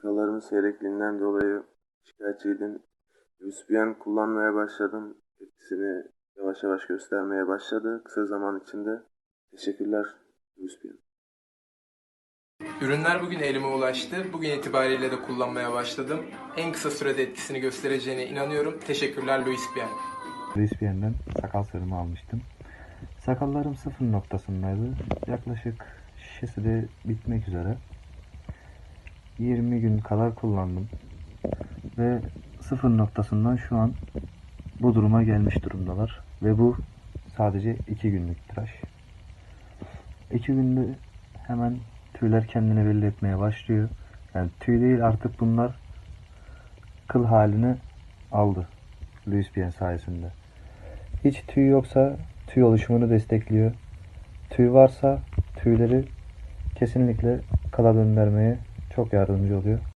Sakallarımın seyrekliğinden dolayı şikayetçiydim. Lucipion kullanmaya başladım. Etkisini yavaş yavaş göstermeye başladı. Kısa zaman içinde. Teşekkürler Lucipion. Ürünler bugün elime ulaştı. Bugün itibariyle de kullanmaya başladım. En kısa sürede etkisini göstereceğine inanıyorum. Teşekkürler Louis Bien. Luis Bien'den sakal serumu almıştım. Sakallarım sıfır noktasındaydı. Yaklaşık şişesi de bitmek üzere. 20 gün kadar kullandım. Ve sıfır noktasından şu an bu duruma gelmiş durumdalar. Ve bu sadece 2 günlük tıraş. 2 günde hemen tüyler kendini belli etmeye başlıyor. Yani tüy değil artık bunlar kıl halini aldı. Luis Bien sayesinde. Hiç tüy yoksa tüy oluşumunu destekliyor. Tüy varsa tüyleri kesinlikle kala döndürmeye çok yardımcı oluyor.